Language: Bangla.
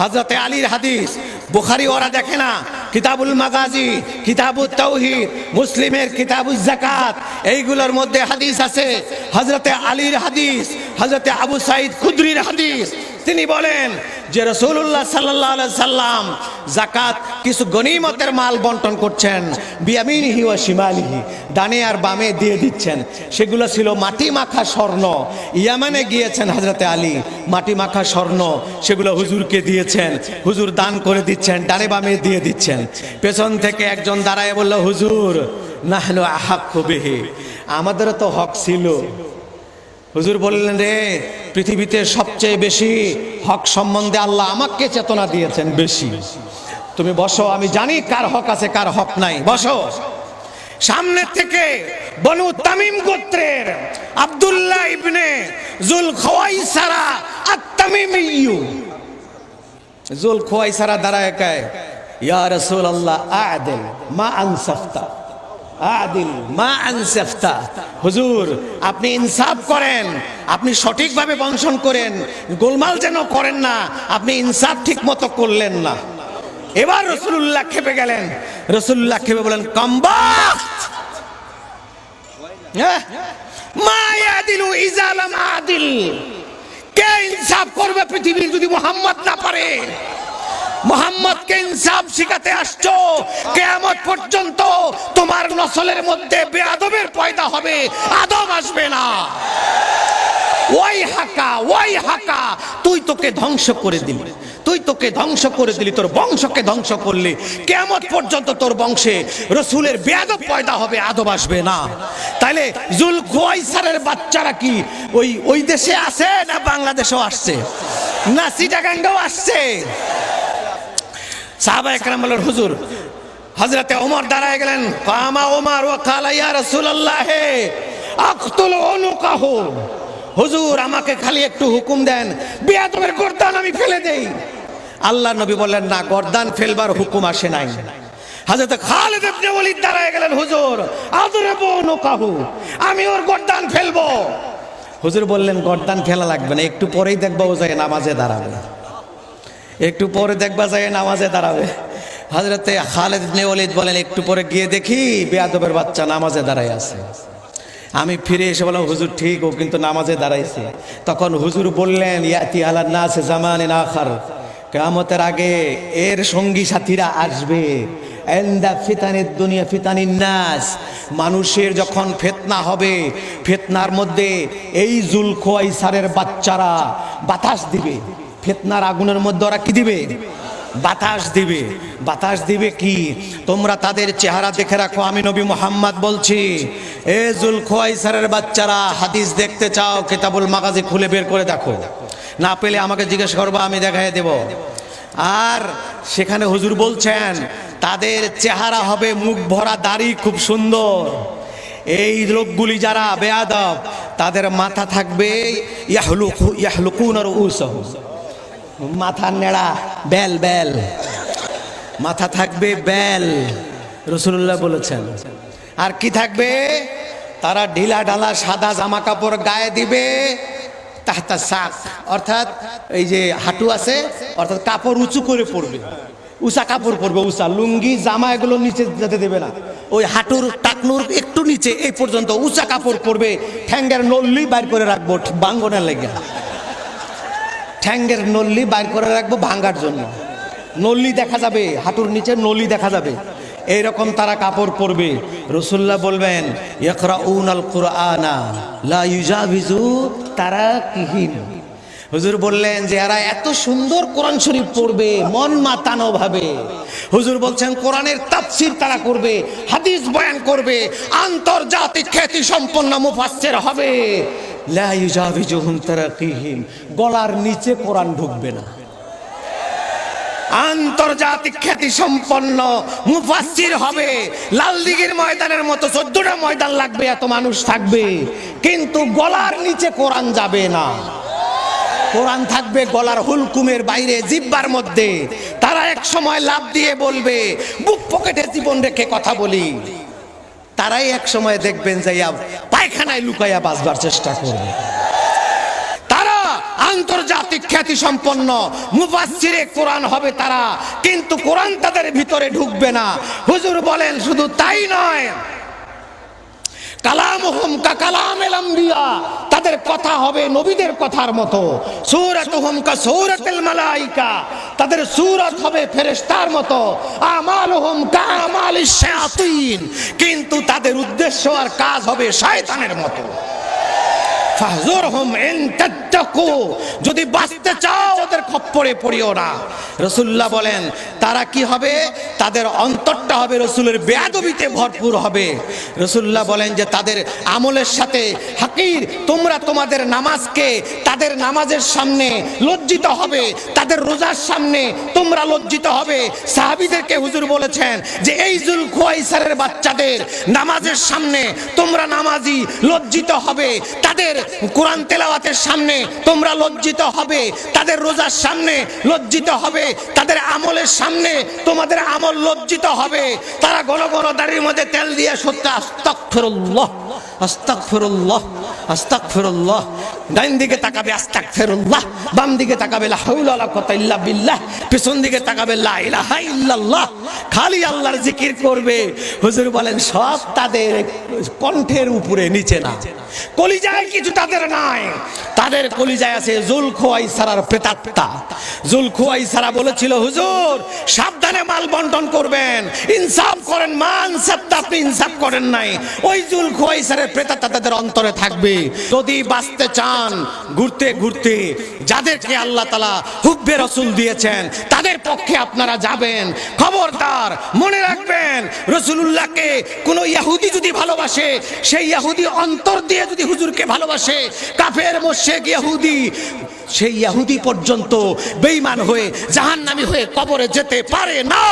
হজরতে আলীর হাদিস। বুখারি ওরা দেখে না। কিতাবুল মাগাজি কিতাবুল তৌহিদ মুসলিমের কিতাবুল জাকাত এইগুলোর মধ্যে হাদিস আছে। হজরতে আলীর হাদিস হজরতে আবু সাইদ খুদ্রির হাদিস। তিনি বলেন যে রসুল্লাহ সাল্লাহ সাল্লাম জাকাত কিছু গনিমতের মাল বন্টন করছেন, বিয়ামিনহি ও শিমালিহি, ডানে আর বামে দিয়ে দিচ্ছেন। সেগুলো ছিল মাটি মাখা স্বর্ণ। ইয়ামানে গিয়েছেন হজরতে আলী, মাটি মাখা স্বর্ণ, সেগুলো হুজুরকে দিয়েছেন। হুজুর দান করে দিচ্ছেন, ডানে বামে দিয়ে দিচ্ছেন। পেছন থেকে একজন দাঁড়ায় বলল, হুজুর না হলো আহাক বেহে। আমাদেরও তো হক ছিল। হুজুর বললেন রে পৃথিবীতে সবচেয়ে বেশি হক সম্বন্ধে আল্লাহ আমাকে চেতনা দিয়েছেন। বেশি। তুমি বসো আমি জানি কার হক আছে কার হক নাই। বসো। সামনে থেকে বনু তামিম গোত্রের আব্দুল্লাহ ইবনে জুল খওয়াইসারা আত-তামিমিয়্যু। জুল খওয়াইসারা দাঁড়ায় কায় ইয়া রাসূলুল্লাহ আদিল মা আনসাফতা। আদিল মা আনসাফতা। হুজুর, আপনি ইনসাফ করেন, আপনি সঠিকভাবে বংশন করেন, গোলমাল যেন করেন না, আপনি ইনসাফ ঠিক মতো করলেন না। এবার রসুল্লাহ খেপে গেলেন। রসুল্লাহ খেপে বলেন কম্বা মা ইয়াদিলু ইজালাম আদিল। কে ইনসাফ করবে পৃথিবীর যদি মোহাম্মদ না পারে? মোহাম্মদকে ইনসাফ শিখাতে আসছো, কেয়ামত পর্যন্ত তোমার নসলের মধ্যে বেআদবের পয়দা হবে, আদব আসবে না। ওই হাকা ওই হাকা, তুই তোকে ধ্বংস করে দিলি। তুই তোকে ধ্বংস করে দিলি, তোর বংশকে ধ্বংস করলি। কেমন পর্যন্ত তোর বংশে রসুলের বেয়াদব পয়দা হবে, আদব আসবে না। তাইলে জুল খোয়াইসারের বাচ্চারা কি ওই ওই দেশে আছে না বাংলাদেশেও আসছে? না সিটাগাঙ্গেও আসছে? সাহাবা একরাম হুজুর হজরতে ওমর দাঁড়ায় গেলেন। কামা ওমর ও কালা, ইয়া রাসূলুল্লাহ আখতুল উনুকাহু। হুজুর, আমাকে খালি একটু হুকুম দেন বিয়া তোমার গর্দান আমি ফেলে দেই। আল্লাহ নবী বললেন, না, গর্দান ফেলবার হুকুম আসে নাই। হযরত খালিদ ইবনে ওয়ালিদ দাঁড়ায় গেলেন, হুজুর, আদরাবু উনুকাহু, আমি ওর গর্দান ফেলব। হুজুর বললেন, গর্দান ফেলা লাগবে না, একটু পরেই দেখব ও যায় নামাজে দাঁড়াবে। একটু পরে দেখবা যায় নামাজে দাঁড়াবে। হজরতে খালেদ ইবনে ওয়ালিদ বলেন, একটু পরে গিয়ে দেখি বেয়াদবের বাচ্চা নামাজে দাঁড়ায় আছে। আমি ফিরে এসে বললাম, হুজুর ঠিক, ও কিন্তু নামাজে দাঁড়াইছে। তখন হুজুর বললেন, ইয়াতি আলা নাস জামানিন আখার। কেয়ামতের আগে এর সঙ্গী সাথীরা আসবে। এন্দা ফিতানের দুনিয়া ফিতানিন নাস। মানুষের যখন ফেতনা হবে, ফেতনার মধ্যে এই জুল খোয়াইসারের বাচ্চারা বাতাস দিবে। ফেতনার আগুনের মধ্যে ওরা কি দিবে? বাতাস দিবে। বাতাস দিবে কি? তোমরা তাদের চেহারা দেখে রাখো, আমি নবী মোহাম্মদ বলছি। এ জুল খোয়াইসারের বাচ্চারা, হাদিস দেখতে চাও, কিতাবুল মাগাজি খুলে বের করে দেখো। না পেলে আমাকে জিজ্ঞেস করব, আমি দেখাই দেব। আর সেখানে হুজুর বলছেন, তাদের চেহারা হবে মুখ ভরা দাড়ি খুব সুন্দর। এই লোকগুলি যারা বেয়াদব, তাদের মাথা থাকবে, ইয়াহলুকু ইয়াহলুকুন আর উসহু মাথা নেড়া বেল বেল মাথা থাকবে বেল রসুল্লাহ বলেছেন। আর কি থাকবে? তারা ঢিলা ঢালা সাদা জামা কাপড় গায়ে দিবে, তাহতা শাক। অর্থাৎ এই যে হাঁটু আছে, অর্থাৎ কাপড় উঁচু করে পড়বে উষা কাপড় পরবে উষা লুঙ্গি, জামা এগুলো নিচে যেতে দেবে না। ওই হাঁটুর টাকনুর একটু নিচে, এই পর্যন্ত উষা কাপড় পরবে। ঠ্যাঙ্গের নল্লি বাইর করে রাখব, বাঙ্গনের লেগে। ঠ্যাঙ্গের নল্লি বাইর করে রাখব ভাঙ্গার জন্য। নল্লি দেখা যাবে, হাঁটুর নিচে নলি দেখা যাবে। এইরকম তারা কাপড় পরবে। রসুল্লাহ বলবেন ইকরা উন আল কুরআনা লা ইউজাবিজু তারা কিহিন হুজুর বললেন যে, এরা এত সুন্দর কোরআন শরীফ পড়বে, মন মাতানো ভাবে। হুজুর বলছেন, কোরআনের তাফসির তারা করবে, হাদিস বয়ান করবে, আন্তর্জাতিক খ্যাতি সম্পন্ন মুফাসসির হবে। গলার নিচে কোরআন ঢুকবে না। আন্তর্জাতিক খ্যাতি সম্পন্ন মুফাসসির হবে। লাল দিঘির ময়দানের মতো চোদ্দটা ময়দান লাগবে, এত মানুষ থাকবে। কিন্তু গলার নিচে কোরআন যাবে না। কোরআন থাকবে গলার হুলকুমের বাইরে, জিব্বার মধ্যে। তারা এক সময় লাভ দিয়ে বলবে, বুক পকেটে জীবন রেখে কথা বলি। তারাই এক সময় দেখবেন যাইয়া পায়খানায় লুকাইয়া বাঁচবার চেষ্টা করবে। তারা আন্তর্জাতিক খ্যাতি সম্পন্ন মুফাসসিরে কোরআন হবে তারা, কিন্তু কোরআন তাদের ভিতরে ঢুকবে না। হুজুর বলেন, শুধু তাই নয় কা তাদের কথা হবে নবীদের কথার মতো। কা তাদের সুরত হবে ফেরেস্তার মতো। আমাল কা আমালিশ শায়াতিন। কিন্তু তাদের উদ্দেশ্য আর কাজ হবে শয়তানের মতো। ফাহজুরহুম ইন তাত্তাকু যদি বাঁচতে চাও, ওদের খপ্পরে পড়িও না। রসুল্লাহ বলেন, তারা কি হবে? তাদের অন্তরটা হবে রসুলের বেয়াদবিতে ভরপুর হবে। রসুল্লাহ বলেন যে, তাদের আমলের সাথে হাকির, তোমরা তোমাদের নামাজকে তাদের নামাজের সামনে লজ্জিত হবে, তাদের রোজার সামনে তোমরা লজ্জিত হবে। সাহাবিদেরকে হুজুর বলেছেন যে, এই জুল খোয়াইসারের বাচ্চাদের নামাজের সামনে তোমরা নামাজি লজ্জিত হবে। তাদের কোরআন তেলাওয়াতের সামনে তোমরা লজ্জিত হবে, তাদের রোজার সামনে লজ্জিত হবে, তাদের আমলের সামনে তোমাদের আমল লজ্জিত হবে। তারা ঘন ঘন দাড়ির মধ্যে তেল দিয়ে সত্যি, আস্তাগফিরুল্লাহ আস্তাগফিরুল্লাহ আস্তাগফিরুল্লাহ। ডাইন দিকে তাকাবে আস্তাগফিরুল্লাহ, বাম দিকে তাকাবে ইল্লা বিল্লাহ, পিছন দিকে তাকাবে ইলাহা ইল্লাল্লাহ। খালি আল্লাহর জিকির করবে। হুজুর বলেন, সব তাদের কণ্ঠের উপরে, নিচে না। কলিজায় কিছু তাদের নাই। তাদের কলিজায় আছে জুল খোয়াই সারার প্রেতাত্মা। জুল খোয়াই সারা বলেছিল, হুজুর, সাবধানে মাল বন্টন করবেন। ইনসাফ করেন মান সাবদা আপনি ইনসাফ করেন নাই। ওই জুল খোয়াই সারের প্রেতাত্মা তাদের অন্তরে থাকবে। যদি বাঁচতে চান, ঘুরতে ঘুরতে, যাদেরকে আল্লাহ তালা হুব্বে রসুল দিয়েছেন, তাদের পক্ষে আপনারা যাবেন। খবরদার, মনে রাখবেন, রসুলুল্লাহকে কোনো ইয়াহুদি যদি ভালোবাসে, সেই ইয়াহুদি অন্তর দিয়ে যদি হুজুরকে ভালোবাসে, কাফের মোশেক ইয়াহুদি সেই ইয়াহুদি পর্যন্ত বেইমান হয়ে জাহান্নামী হয়ে কবরে যেতে পারে না।